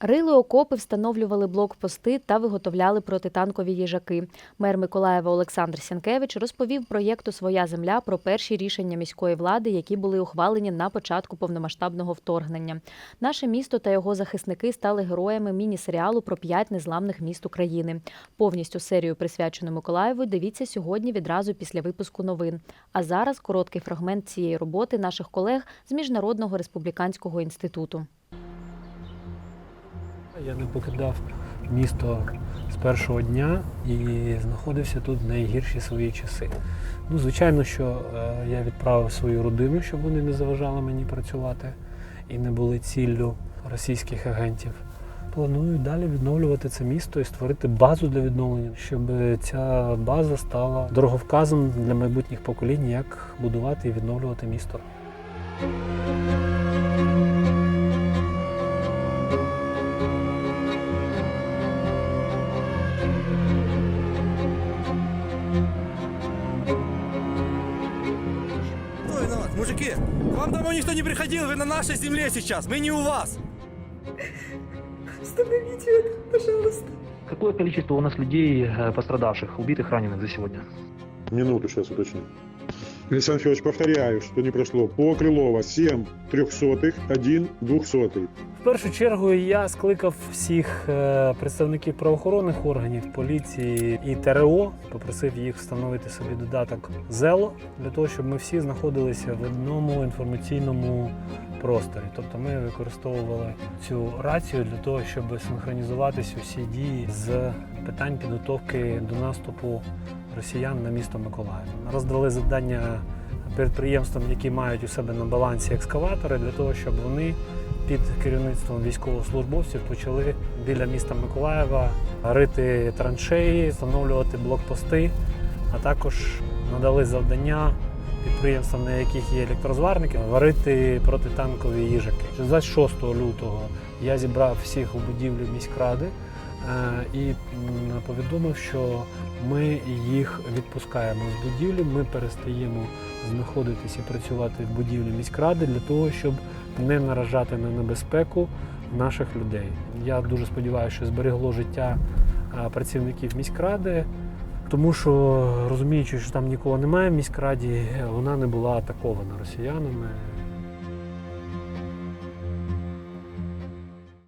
Рили окопи, встановлювали блокпости та виготовляли протитанкові їжаки. Мер Миколаєва Олександр Сянкевич розповів проєкту Своя земля про перші рішення міської влади, які були ухвалені на початку повномасштабного вторгнення. Наше місто та його захисники стали героями міні-серіалу про п'ять незламних міст України. Повністю серію присвячену Миколаєву дивіться сьогодні відразу після випуску новин. А зараз короткий фрагмент цієї роботи наших колег з Міжнародного республіканського інституту. Я не покидав місто з першого дня і знаходився тут в найгірші свої часи. Ну, звичайно, що е, я відправив свою родину, щоб вони не заважали мені працювати і не були ціллю російських агентів. Планую далі відновлювати це місто і створити базу для відновлення, щоб ця база стала дороговказом для майбутніх поколінь, як будувати і відновлювати місто. Мужики, к вам домой никто не приходил, вы на нашей земле сейчас, мы не у вас. Остановите это, пожалуйста. Какое количество у нас людей э, пострадавших, убитых, раненых за сегодня? Минуту сейчас уточню. Александр Федорович, повторяю, что не прошло. По Крылова 7 трехсотых, 1 двухсотый. В першу чергу я скликав всіх е, представників правоохоронних органів, поліції і ТРО, попросив їх встановити собі додаток ЗЕЛО для того, щоб ми всі знаходилися в одному інформаційному просторі. Тобто ми використовували цю рацію для того, щоб синхронізуватися усі дії з питань підготовки до наступу росіян на місто Миколаїв. Роздали завдання підприємствам, які мають у себе на балансі екскаватори, для того, щоб вони під керівництвом військовослужбовців почали біля міста Миколаєва рити траншеї, встановлювати блокпости, а також надали завдання підприємствам, на яких є електрозварники, варити протитанкові їжаки. 26 лютого я зібрав всіх у будівлі міськради і повідомив, що ми їх відпускаємо з будівлі. Ми перестаємо знаходитися і працювати в будівлі міськради для того, щоб не наражати на небезпеку наших людей. Я дуже сподіваюся, що зберегло життя працівників міськради, тому що розуміючи, що там нікого немає в міськраді, вона не була атакована росіянами.